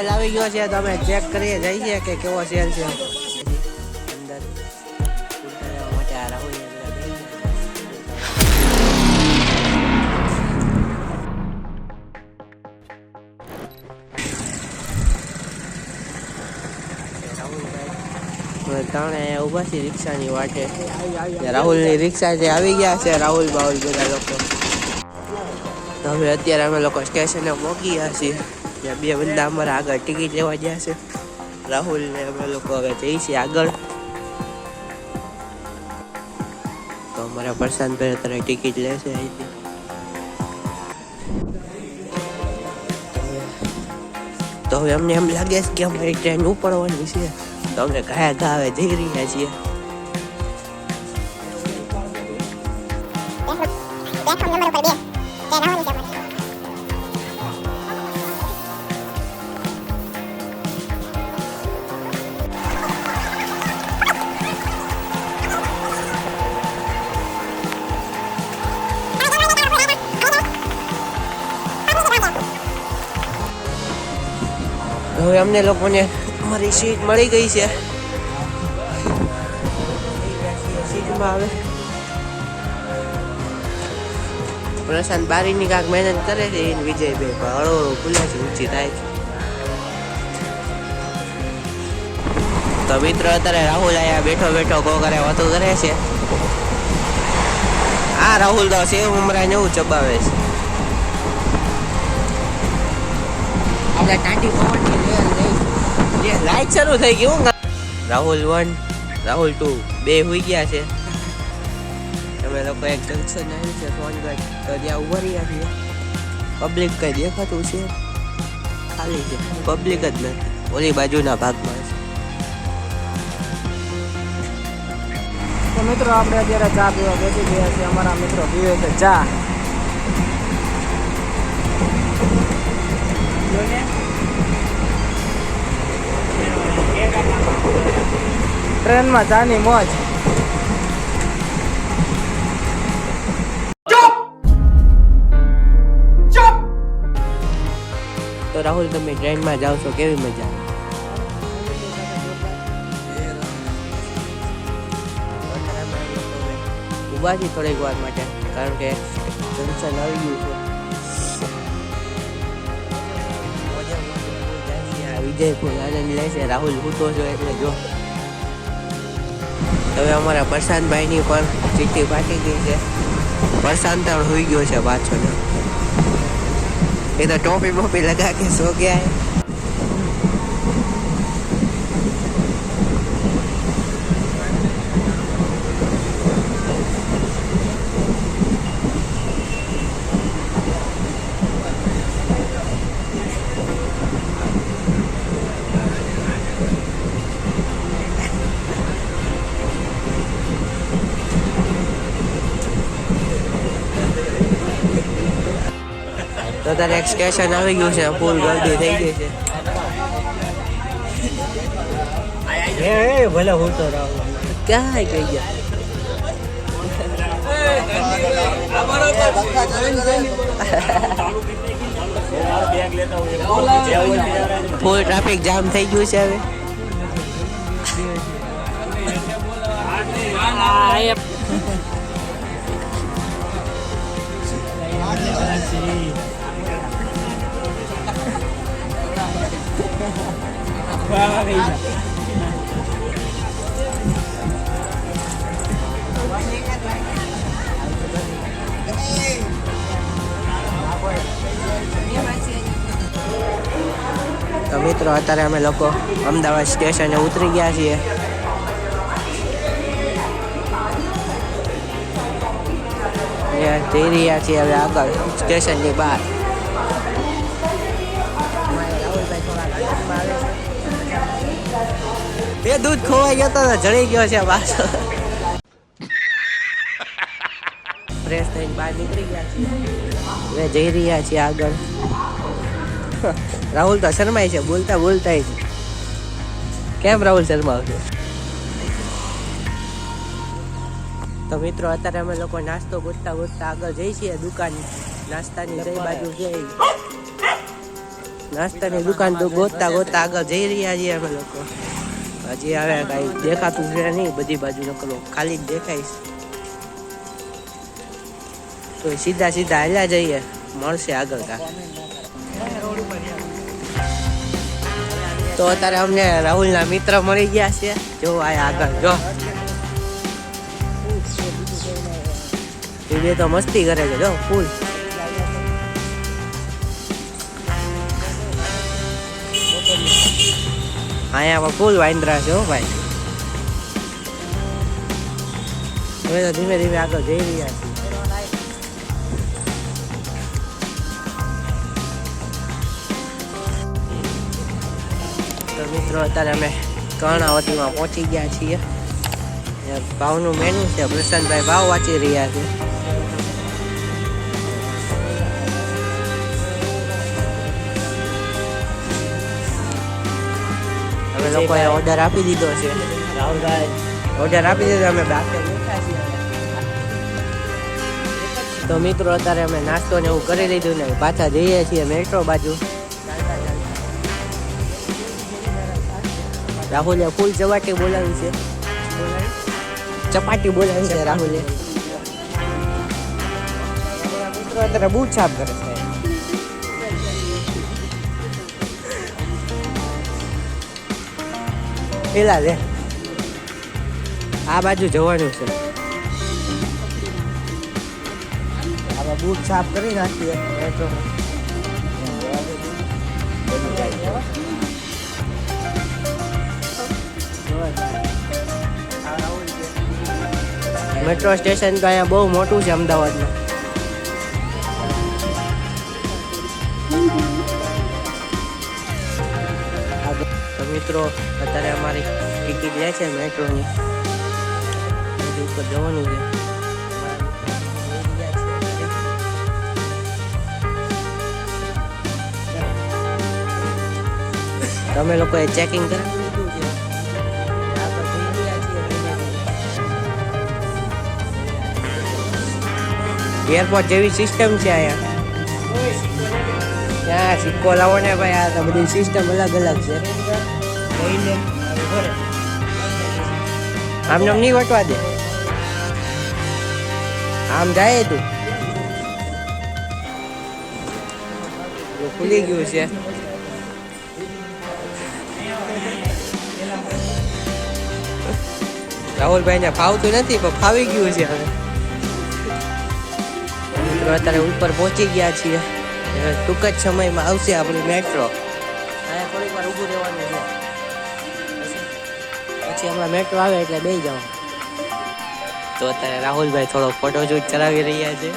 Cell આવી ગયો છે તમે ચેક કરીએ, જઈએ કે કેવો સેલ છે. માટે રાહુલ ત્રણે ઊભા છે રિક્ષાની વાટે. રિક્ષા જે આવી ગયા છે, રાહુલ, બાહુલ, બધા લોકો. હવે અત્યારે અમે લોકો સ્ટેશને પહોંચી ગયા છીએ. ત્યાં બે બંદા અમારા આગળ ટિકિટ લેવા ગયા છે. રાહુલ ને અમે લોકો હવે જઈએ છીએ આગળ. તો અમારા પ્રશાંતભાઈ અત્યારે ટિકિટ લેશે અહીંથી. તો હવે અમને એમ લાગે છે કે અમારી ટ્રેન ઉપડવાની છે. તો અમે ઘાયા ગા હવે જઈ રહ્યા છીએ. હવે અમને લોકોને અમારી સીટ મળી ગઈ છે. સીટમાં આવે. પ્રશાંત બારીની કાંક મહેનત કરે છે, એને વિજયભાઈ પણ હળો હળો ખુલે છે, ઊંચી થાય છે. તો મિત્ર, અત્યારે રાહુલ આયા બેઠો બેઠો કો કરે વાતો કરે છે. આ રાહુલ તો સેવ ઉમરા ને એવું ચબાવે છે. આપણે ટાંટી લઈ લાઈટ શરૂ થઈ ગઈ હું રાહુલ વન રાહુલ ટુ બે હોઈ ગયા છે. અમે લોકો એક જંક્શન આવ્યું છે સોનગઢ તો ત્યાં ઊભા રહ્યા છીએ. પબ્લિક કઈ દેખાતું છે? ખાલી છે. પબ્લિક જ નથી. ઓલી બાજુના ભાગમાં છે. તો મિત્રો, આપણે અત્યારે ચા પીવા બેસી ગયા છીએ. અમારા મિત્રો પીવે છે ચા ટ્રેનમાં જાની મોજ. તો રાહુલ તમે ટ્રેનમાં જાઓ છો કેવી મજા? ઊભા છીએ થોડીક વાર માટે કારણ કે જંક્શન આવી ગયું છે. વિજય ફૂલ આનંદ લે છે રાહુલ હૂતો છો એટલે જો હવે અમારા પ્રશાંતભાઈની પણ ચિઠ્ઠી ફાટી ગઈ છે પ્રશાંત હોઈ ગયો છે પાછો એ તો ટોપી મોપી લગા કે સો ગયા તારે એક સ્ટેશન આવી ગયું છે. ફૂલ ગરદી થઈ ગઈ છે. ભલે હું તો રહું ક્યાં ગઈ ગયા? ફૂલ ટ્રાફિક જામ થઈ ગયું છે હવે. તો મિત્રો, અત્યારે અમે લોકો અમદાવાદ સ્ટેશને ઉતરી ગયા છીએ. જઈ રહ્યા છીએ હવે આગળ, સ્ટેશનની બહાર. એ દૂધ ખોવાઈ ગયો તો જળી ગયો છે પાછો. ફ્રેશ થઈને બહાર નીકળી ગયા છીએ. હવે જઈ રહ્યા છીએ આગળ. રાહુલ તો શરમાય છે, બોલતા બોલતા જ કેમ રાહુલ શર્માવશે તો મિત્રો, અત્યારે અમે લોકો નાસ્તો ગોતતા ગોતતા આગળ જઈ છીએ દુકાન. નાસ્તાની જઈ બાજુ જઈ નાસ્તાની દુકાન તો ગોતતા ગોતતા આગળ જઈ રહ્યા છીએ અમે લોકો. હજી હવે કાંઈ દેખાતું છે નહીં, બધી બાજુ નકલો ખાલી જ દેખાય તો સીધા સીધા હાલ્યા જઈએ, મળશે આગળ કા તો અત્યારે અમને રાહુલના મિત્ર મળી ગયા છે. જો આ આગળ, જો. એ બે તો મસ્તી કરે છે, જો, ફૂલ. અહીંયા ફૂલ વાંદરા છે હો ભાઈ. હવે તો ધીમે ધીમે આગળ જઈ રહ્યા છીએ. તો મિત્રો, અત્યારે અમે કર્ણાવતીમાં પહોંચી ગયા છીએ. ભાવનું મેનુ છે, પ્રશાંતભાઈ ભાવ વાંચી રહ્યા છે. લોકોએ ઓર્ડર આપી દીધો છે. ઓર્ડર આપી દીધો અમે બાકી તો મિત્રો અત્યારે અમે નાસ્તો ને એવું કરી લીધું ને પાછા જઈએ છીએ મેટ્રો બાજુ. રાહુલે ફૂલ ચપાટી બોલાવી છે. ચપાટી બોલાવી છે રાહુલે. મિત્રો અત્યારે બૂટ છાપ કરે છે. પેલા લે આ બાજુ જવાનું છે. આપણે બૂટ સાફ કરી નાખીએ. મેટ્રોમાં મેટ્રો સ્ટેશન તો અહીંયા બહુ મોટું છે અમદાવાદમાં. મિત્રો, અત્યારે અમારી ટિકિટ લે છે મેટ્રોની. ઉપર જવાનું છે. તમે લોકોએ ચેકિંગ કરાવી. એરપોર્ટ જેવી સિસ્ટમ છે અહીંયા. ત્યાં સિક્કો લાવો ને ભાઈ, આ બધી સિસ્ટમ અલગ અલગ છે. આમ નામ નહીં વટવા દે. આમ જાય તું. ખુલી ગયું છે. રાહુલભાઈ ને ફાવતું નથી પણ ફાવી ગયું છે હવે. મિત્રો અત્યારે ઉપર પહોંચી ગયા છીએ. ટૂંક જ સમયમાં આવશે આપણી મેટ્રો થોડીક વાર ઊભું રહેવાનું છે. પછી હમણાં મેટ્રો આવે એટલે બે જાવ તો અત્યારે રાહુલભાઈ થોડો ફોટો શૂટ કરાવી રહ્યા છે.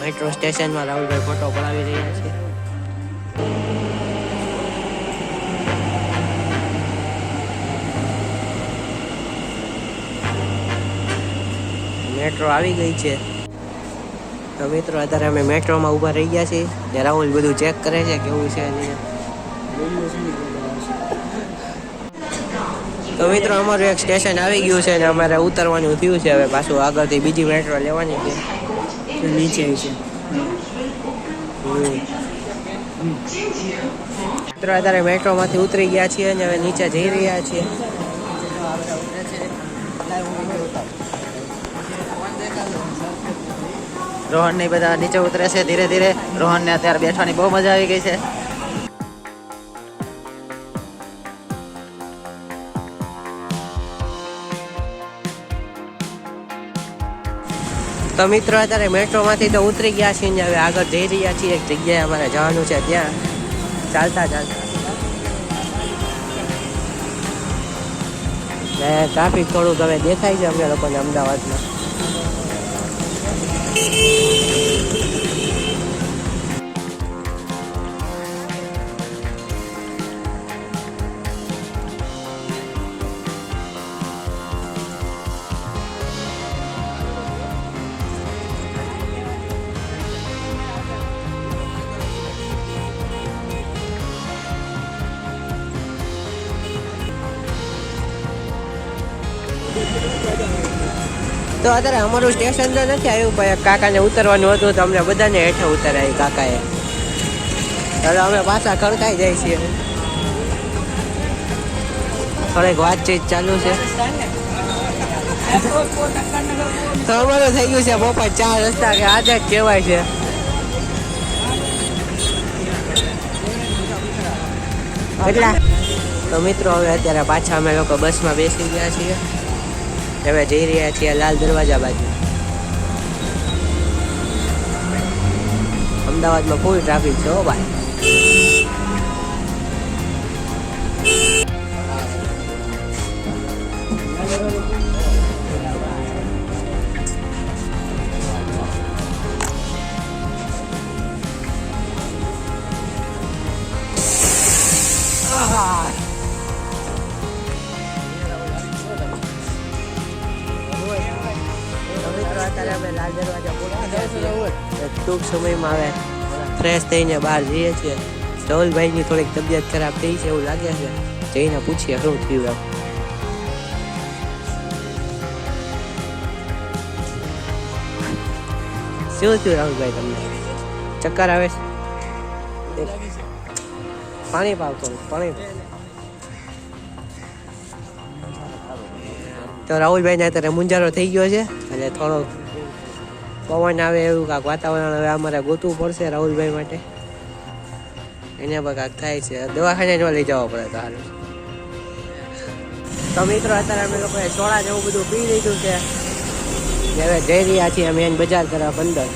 મેટ્રો સ્ટેશનમાં રાહુલભાઈ ફોટો પડાવી રહ્યા છે. મેટ્રો આવી ગઈ છે. તો મિત્રો અત્યારે અમે મેટ્રોમાં ઊભા રહી ગયા છીએ. ને રાહુલ બધું ચેક કરે છે કેવું છે તો મિત્રો અમારું એક સ્ટેશન આવી ગયું છે ને અમારે ઉતરવાનું થયું છે. હવે પાછું આગળથી બીજી મેટ્રો લેવાની છે. નીચે છે. મિત્રો અત્યારે મેટ્રોમાંથી ઉતરી ગયા છીએ અને હવે નીચે જઈ રહ્યા છીએ. રોહનની બધા નીચે ઉતરે છે, ધીરે ધીરે રોહન ને અત્યારે બેઠવાની બહુ મજા આવી ગઈ છે. તો મિત્રો, અત્યારે મેટ્રોમાંથી તો ઉતરી ગયા છીએ ને હવે આગળ જઈ રહ્યા છીએ. એક જગ્યાએ અમારે જવાનું છે ત્યાં. ચાલતા ચાલતા. ટ્રાફિક થોડુંક હવે દેખાય છે અમને લોકોને અમદાવાદમાં. Beep. તો અત્યારે અમારું સ્ટેશન તો નથી આવ્યું, પણ કાકાને ઉતરવાનું હતું તો અમને બધાને હેઠે ઉતરાય કાકાએ. હવે અમે પાછા ખડકાઈ જાય છીએ. થોડીક વાતચીત ચાલુ છે. તો અમારું થઈ ગયું છે બપોર ચાર રસ્તા કે આજે જ કહેવાય છે. એટલા. તો મિત્રો, હવે અત્યારે પાછા અમે લોકો બસમાં બેસી ગયા છીએ. હવે જઈ રહ્યા છીએ લાલ દરવાજા બાજુ. અમદાવાદમાં ફૂલ ટ્રાફિક છે હો ભાઈ. તો મિત્રો અત્યારે અમે લાલ દરવાજા પહોંચી ટૂંક સમયમાં આવે ફ્રેશ થઈને બહાર જઈએ છીએ. ધવલભાઈની થોડીક તબિયત ખરાબ થઈ છે એવું લાગે છે. જઈને પૂછીએ શું થયું એમ. શું થયું રાહુલભાઈ તમને? ચક્કર આવે છે? પાણી પાવતો પાણી. પાવ. તો રાહુલભાઈને અત્યારે મુંજારો થઈ ગયો છે. એટલે થોડો પવન આવે એવું કાંક વાતાવરણ હવે અમારે ગોતવું પડશે રાહુલભાઈ માટે. એને પણ કાંક થાય છે. દવાખાને જો લઈ જવા પડે તો હાલ. તો મિત્રો, અત્યારે અમે લોકોએ સોડા જેવું બધું પી લીધું છે. હવે જઈ રહ્યા છીએ મેન બજાર તરફ અંદર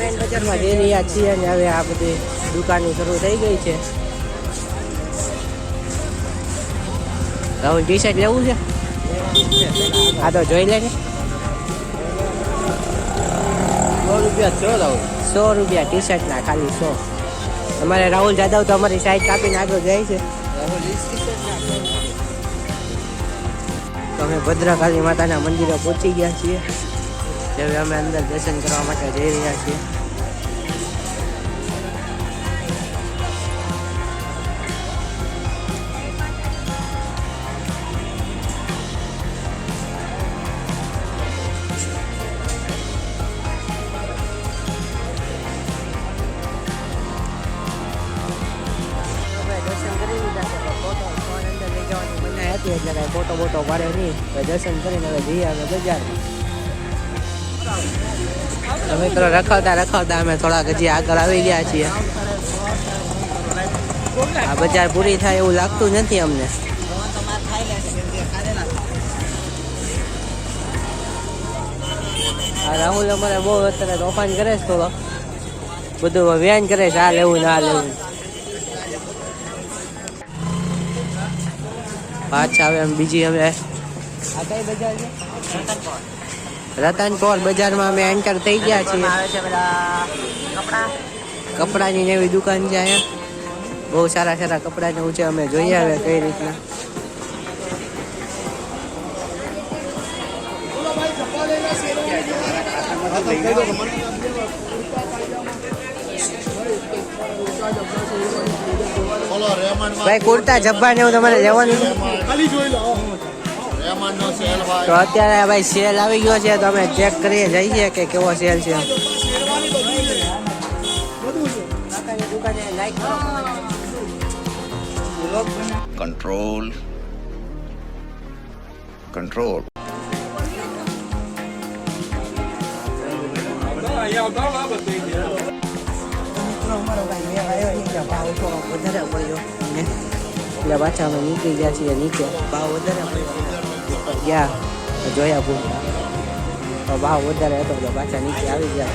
મેન બજારમાં જઈ રહ્યા છીએ અને હવે આ બધી દુકાનો શરૂ થઈ ગઈ છે. રાહુલ ટી શર્ટ લેવું છે? આ તો જોઈ લે ને. સો રૂપિયા છો રાહુલ સો રૂપિયા ટી શર્ટના ખાલી સો. અમારે રાહુલ જાદવ તો અમારી સાઈડ કાપીને આગળ જાય છે. તો અમે ભદ્રકાળી માતાના મંદિરે પહોંચી ગયા છીએ. હવે અમે અંદર દર્શન કરવા માટે જઈ રહ્યા છીએ અમે દર્શન કરી લીધા છે પણ ફોટો ફોન અંદર લઈ જવાની મનાઈ હતી એટલે કાંઈ ફોટો બોટો પાડે નહીં તો દર્શન કરીને હવે જઈએ અમે બજાર અમે મિત્રો રખડતા રખડતા અમે થોડાક હજી આગળ આવી ગયા છીએ. આ બજાર પૂરી થાય એવું લાગતું નથી અમને. રાહુલ અમારે બહુ અત્યારે તોફાન કરે છે થોડો. બધું વ્યાન કરે છે, આ લેવું ના લેવું. પાછા હવે બીજી અમે આ કઈ બજાર છે? રતનપોર બજારમાં અમે એન્ટર થઈ ગયા છીએ. આવે છે બધા કપડા. કપડાની ને એવી દુકાન છે અહીંયા. બહુ સારા સારા કપડા ને છે અમે જોઈ હવે કઈ રીતના. બોલો ભાઈ કુર્તા જબ્બા ને એવું તમારે લેવાનું? તો અત્યારે ભાઈ સેલ આવી ગયો છે તો અમે ચેક કરીએ જઈએ કે કેવો સેલ છે દુકાને લાઈક કરો control. Control. અમારો ભાઈ મેળ આવ્યો નહીં એટલે ભાવ થોડો વધારે પડ્યો અમને. એટલે પાછા અમે નીકળી ગયા છીએ નીચે ભાવ વધારે પડ્યો ઉપર ગયા. તો જોયા પૂર તો ભાવ વધારે હતો એટલે પાછા નીચે આવી ગયા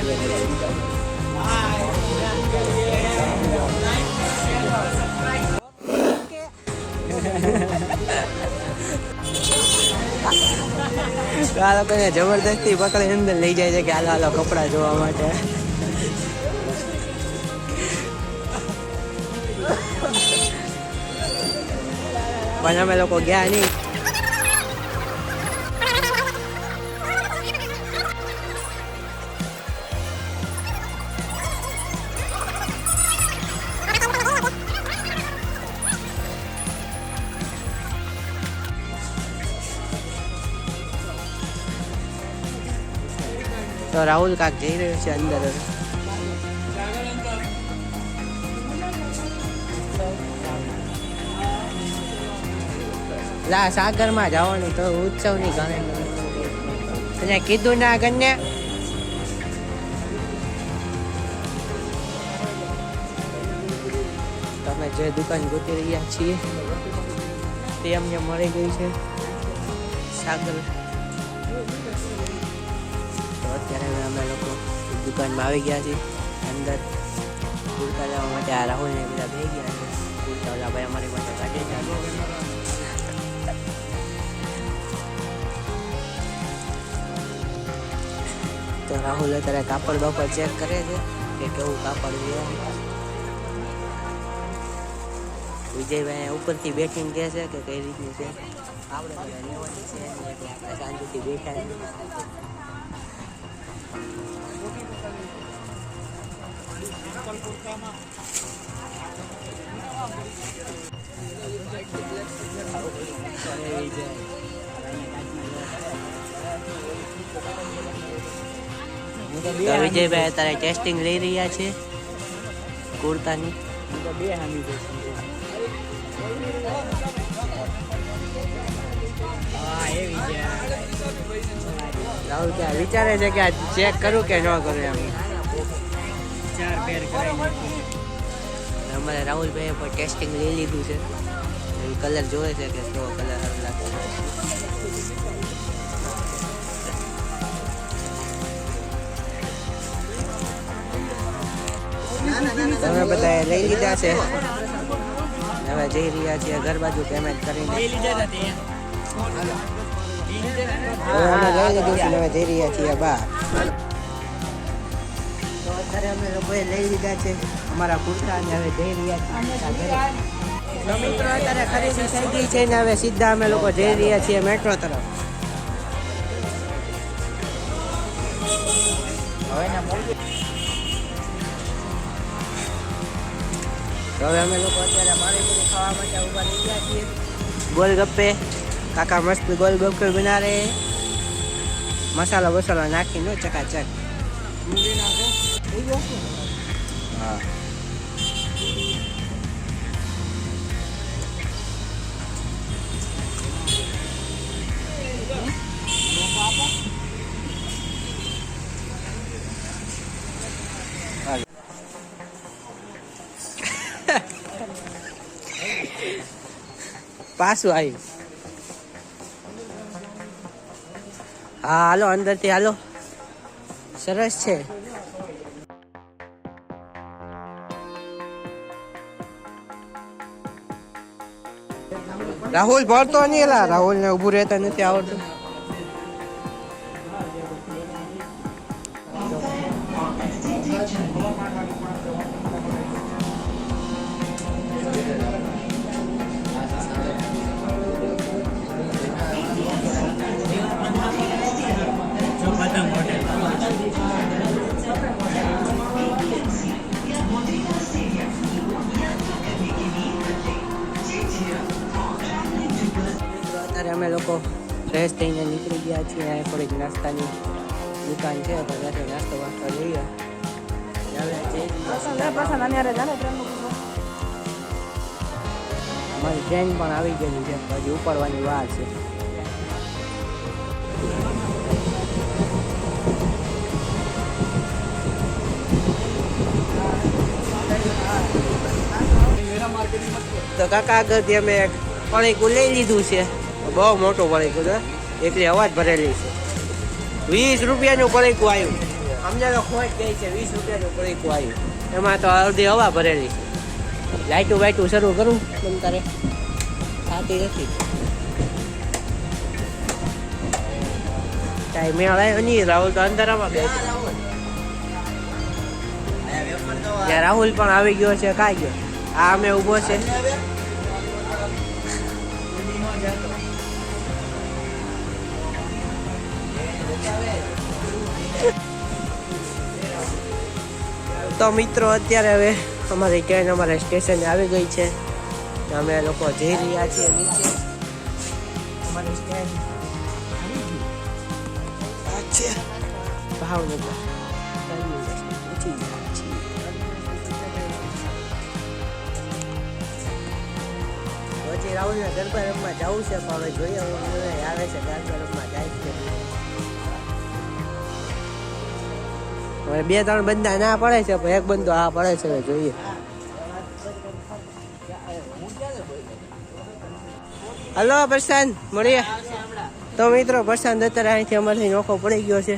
તો આ લોકોને જબરદસ્તી પકડી અંદર લઈ જાય છે કે હાલો હાલો, કપડાં જોવા માટે. પણ અમે લોકો ગયા નહીં. તો રાહુલ કાક જઈ રહ્યો છે અંદર. લા, સાગરમાં જવાનું તો ઉત્સવની ગણે. તને કીધું ના ગણને તમે જે દુકાન ગોતી રહ્યા છીએ, તે અમને મળી ગઈ છે. સાગર. તો અત્યારે અમે લોકો દુકાનમાં આવી ગયા છીએ. અંદર કુર્તા લેવા માટે આ રાહુલ ને બધા બે ગયા છે. કુર્તા ઓલા ભાઈ અમારી પાસે કાઢે છે. તો રાહુલ અત્યારે કાપડ બાપડ ચેક કરે છે કે કેવું કાપડ છે. વિજયભાઈ ઉપરથી બેઠીને કહે છે કે કઈ રીતની છે. આપણે લેવાની છે. શાંતિથી બેઠા વિજયભાઈ અત્યારે ટેસ્ટિંગ લઈ રહ્યા છે કુર્તાની. બે હામી રાહુલ વિચારે છે કે ચેક કરું કે ન કરું એમ? ચાર પેર કરાવી અમારે રાહુલભાઈએ પણ ટેસ્ટિંગ લઈ લીધું છે. કલર જોવે છે કે કેવો કલર સારો લાગે છે. તમે બધા લઈ લીધા છે. હવે જઈ રહ્યા છીએ ઘર બાજુ પેમેન્ટ કરીને. એ લીધા હતા તે. હવે અમે લઈ લીધું છે ને હવે જઈ રહ્યા છીએ બા તો અત્યારે અમે લોકોએ લઈ લીધા છે. અમારા કુર્તા અને હવે જઈ રહ્યા છીએ મિત્રો, અત્યારે ખરીદી થઈ ગઈ છે ને હવે સીધા અમે લોકો જઈ રહ્યા છીએ મેટ્રો તરફ. હવે અમે લોકો અત્યારે પાણીપુરી ખાવા માટે ઊભા થઈ ગયા છીએ. ગોલગપ્પે કાકા મસ્ત ગોલગપ્પે બના રહે. મસાલા બસાલા નાખીને ચકાચક. હા પાછું આવ્યું હા હાલો અંદરથી હાલો. સરસ છે. રાહુલ ભણતો નહીં એલા. રાહુલ ને ઉભું રહેતા નથી આવડતું. લોકો ફ્રેશ થઈને નીકળી ગયા છીએ. અહીંયા થોડીક નાસ્તાની દુકાન છે. તો નાસ્તો વાસ્તો લઈએ હવે જઈ રહ્યા છીએ. પાછા નાની હારે જાને ટ્રેનનું અમારી ટ્રેન પણ આવી ગયેલી છે. હજી ઉપાડવાની વાર છે. તો કાકા આગળથી અમે પણીકું લઈ લીધું છે. બહુ મોટું પણીકું છે. એટલી અવાજ ભરેલી છે. વીસ રૂપિયાનું પડીકું આવ્યું. અમને તો ખોટ કહે છે, વીસ રૂપિયાનું પડીકું આવ્યું. એમાં તો અડધી હવા ભરેલી છે. લાઇટું વાઇટું શરૂ કરું તમ તારે. થતી નથી. ટાઈમે આવ્યો નહીં, રાહુલ તો અંધારામાં બે રાહુલ પણ આવી ગયો છે કાંઈ ગયો. આ અમે ઊભો છે. તો મિત્રો, અત્યારે હવે અમારી ટ્રેન અમારા સ્ટેશને આવી ગઈ છે. અમે લોકો જઈ રહ્યા છીએ નીચે. અમારી ટ્રેન છે પછી રાહુલના ગરબા રમવા જવું છે, પણ હવે જોઈએ આવે છે ગરબા રમવા જાય છે. હવે બે ત્રણ બંદા ના પડે છે, પણ એક બંદો આ પડે છે જોઈએ. હલો પ્રશાંત, મળીએ. તો મિત્રો, પ્રશાંત અત્યારે અહીંથી અમારાથી નોખો પડી ગયો છે.